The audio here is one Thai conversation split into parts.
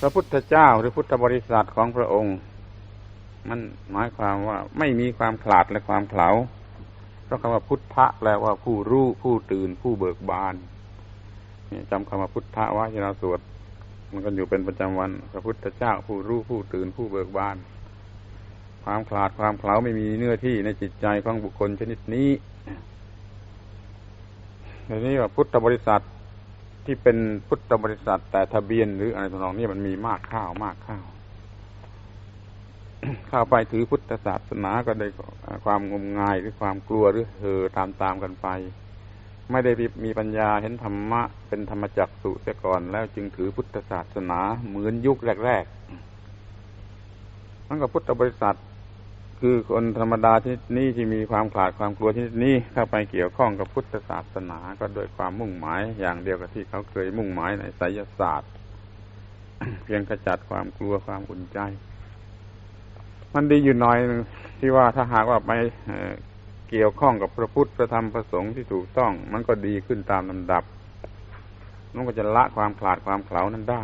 พระพุทธเจ้าหรือพุทธบริษัทของพระองค์ มันหมายความว่าไม่มีความขลาดและความเขลาเพราะคำว่าพุทธะแปลว่าผู้รู้ผู้ตื่นผู้เบิกบานนี่จำคำว่าพุทธะไว้ที่เราสวดมันก็อยู่เป็นประจำวัน พระพุทธเจ้าผู้รู้ผู้ตื่นผู้เบิกบาน ความขลาดความเขลาไม่มีเนื้อที่ในจิตใจของบุคคลชนิดนี้ในนี้ว่าพุทธบริษัท ที่เป็นพุทธบริษัท แต่ทะเบียนหรืออะไรต่างๆนี่มันมีมากข้าวมากข้าวข้าไปถือพุทธศาสนาก็ได้ความงมงายหรือความกลัวหรือเห่อตามตามกันไป ไม่ได้มีปัญญาเห็นธรรมะเป็นธรรมจักสุเสียก่อนแล้วจึงถือพุทธศาสนาเหมือนยุคแรกๆนั่นก็พุทธบริษัท คือคนธรรมดาชนิดนี้ที่มีความขาดความกลัวชนิดนี้เข้าไปเกี่ยวข้องกับพุทธศาสนาก็โดยความมุ่งหมาย อย่างเดียวกับที่เขาเคยมุ่งหมายในไสยศาสตร์ เพียงขจัดความกลัวความอุ่นใจ มันดีอยู่หน่อยที่ว่าถ้าหากว่าไปเกี่ยวข้องกับพระพุทธพระธรรมพระสงฆ์ที่ถูกต้อง มันก็ดีขึ้นตามลำดับมันก็จะละความขาดความเขลานั้นได้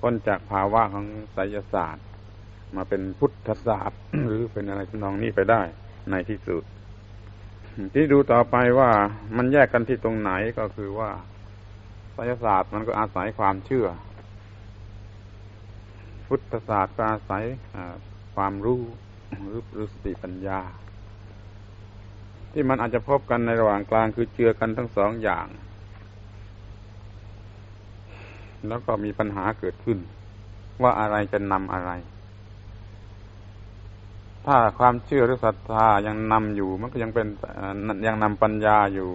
พ้นจากภาวะของไสยศาสตร์ มาเป็นพุทธศาสตร์หรือเป็นอะไรทำนองนี้ไปได้ในที่สุด ที่ดูต่อไปว่ามันแยกกันที่ตรงไหนก็คือว่าไสยศาสตร์มันก็อาศัยความเชื่อ พุทธศาสตร์ก็อาศัยความรู้หรือรสติปัญญา ที่มันอาจจะพบกันในระหว่างกลางคือเจือกันทั้งสองอย่าง แล้วก็มีปัญหาเกิดขึ้น ว่าอะไรจะนำอะไร ถ้าความเชื่อหรือศรัทธายังนำอยู่ มันก็ยังเป็นยังนำปัญญาอยู่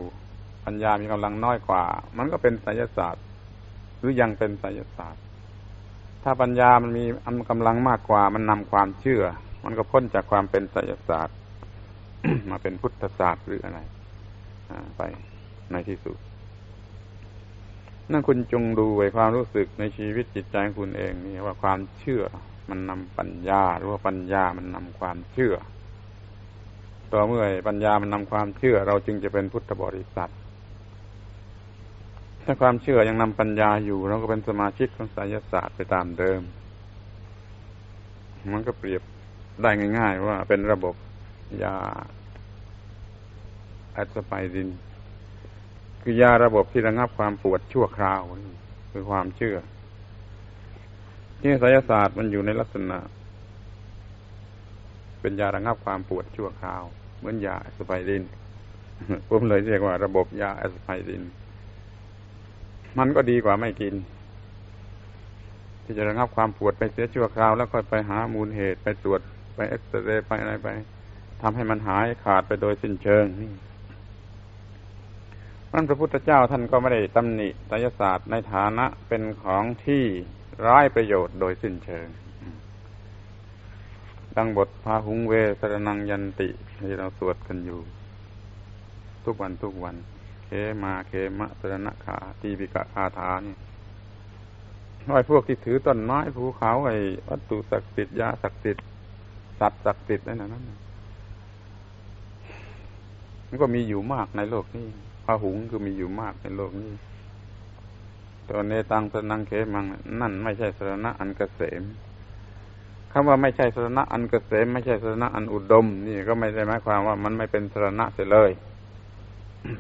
ปัญญามีกำลังน้อยกว่า มันก็เป็นไสยศาสตร์ หรือยังเป็นไสยศาสตร์ ถ้าปัญญามันมีกำลังมากกว่า มันนำความเชื่อ มันก็พ้นจากความเป็นไสยศาสตร์ มาเป็นพุทธศาสตร์หรืออะไรไปในที่สุดนั่นคุณจงดูไว้ความรู้สึกในชีวิตจิตใจของคุณเองนี่ว่าความเชื่อ มันนำปัญญา หรือว่าปัญญามันนำความเชื่อ ต่อเมื่อปัญญามันนำความเชื่อ เราจึงจะเป็นพุทธบริษัท ถ้าความเชื่อยังนำปัญญาอยู่เราก็เป็นสมาชิกของไสยศาสตร์ไปตามเดิม มันก็เปรียบได้ง่าย ๆ ว่าเป็นระบบยาแอสไพริน คือยาระบบที่ระงับความปวดชั่วคราว คือความเชื่อ ที่ไสยศาสตร์มันอยู่ในลักษณะ เป็นยาระงับความปวดชั่วคราว เหมือนยาแอสไพรินผมเลยเรียกว่าระบบยาแอสไพริน มันก็ดีกว่าไม่กิน ที่จะระงับความปวดไปเสียชั่วคราว แล้วค่อยไปหามูลเหตุไปตรวจไปเอ็กซเรย์ไปอะไรไปทำให้มันหายขาดไปโดยสิ้นเชิงนี่มันพระพุทธเจ้าท่านก็ไม่ได้ตำหนิไสยศาสตร์ในฐานะเป็นของที่ ร้ายประโยชน์โดยสิ้นเชิง ดังบทพาหุงเวสรนังยันติที่เราสวดกันอยู่ ทุกวันทุกวันเคมาเคมะสรณะขาตีปิกะคาถานี่ไอ้พวกที่ถือต้นไม้ภูเขาไอ้วัตถุศักดิ์สิทธิ์ยาศักดิ์สิทธิ์สัตว์ศักดิ์สิทธิ์นั่นนั้นมันก็มีอยู่มากในโลกนี้พาหุงคือมีอยู่มากในโลกนี้ ตัวเนตังสนังเคมัง นั่นไม่ใช่สรณะอันเกษมคำว่าไม่ใช่สรณะอันเกษมไม่ใช่สรณะอันอุดม นี่ก็ไม่ได้หมายความว่ามันไม่เป็นสรณะเสียเลย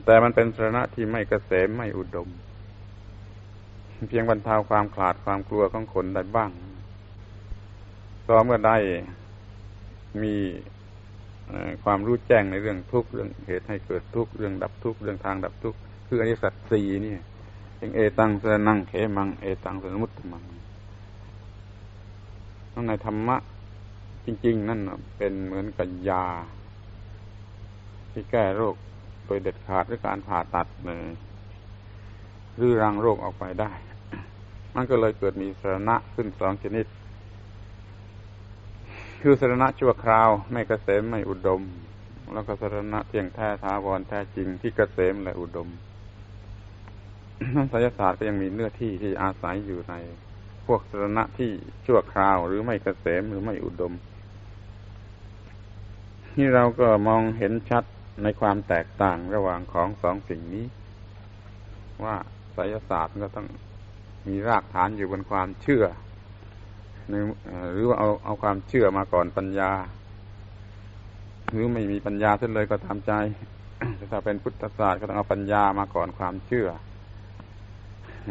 แต่มันเป็นสรณะที่ไม่เกษมไม่อุดม เพียงบรรเทาความขลาดความกลัวของคนได้บ้างต่อเมื่อได้มีความรู้แจ้งในเรื่องทุกข์เรื่องเหตุให้เกิดทุกข์เรื่องดับทุกข์เรื่องทางดับทุกข์คืออริสัตสีนี่ องเอตังสนังเขมัง เอตังสนมุตตมังนั่นในธรรมะ จริง ๆ นั่นเป็นเหมือนกับยา ที่แก้โรคโดยเด็ดขาดด้วยการผ่าตัดเลยรื้อรังโรคออกไปได้ มันก็เลยเกิดมีสรณะขึ้นสองชนิด คือสรณะชั่วคราว ไม่เกษมไม่อุดม แล้วก็สรณะเที่ยงแท้ทาวรแท้จริงที่เกษมและอุดม ไสยศาสตร์ก็ยังมีเนื้อที่ที่อาศัยอยู่ในพวกสถานะที่ชั่วคราวหรือไม่เกษมหรือไม่อุดม ที่เราก็มองเห็นชัดในความแตกต่างระหว่างของสองสิ่งนี้ ว่าไสยศาสตร์ก็ต้องมีรากฐานอยู่บนความเชื่อหรือว่าเอาเอาความเชื่อมาก่อนปัญญา หรือไม่มีปัญญาเส้นเลยก็ตามใจถ้าเป็นพุทธศาสตร์ก็ต้องเอาปัญญามาก่อนความเชื่อ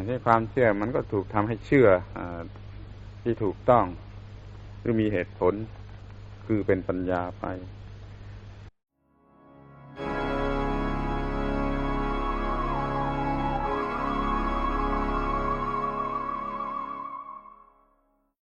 ที่ความเชื่อมันก็ถูกทำให้เชื่ออที่ถูกต้อง หรือมีเหตุผลคือเป็นปัญญาไป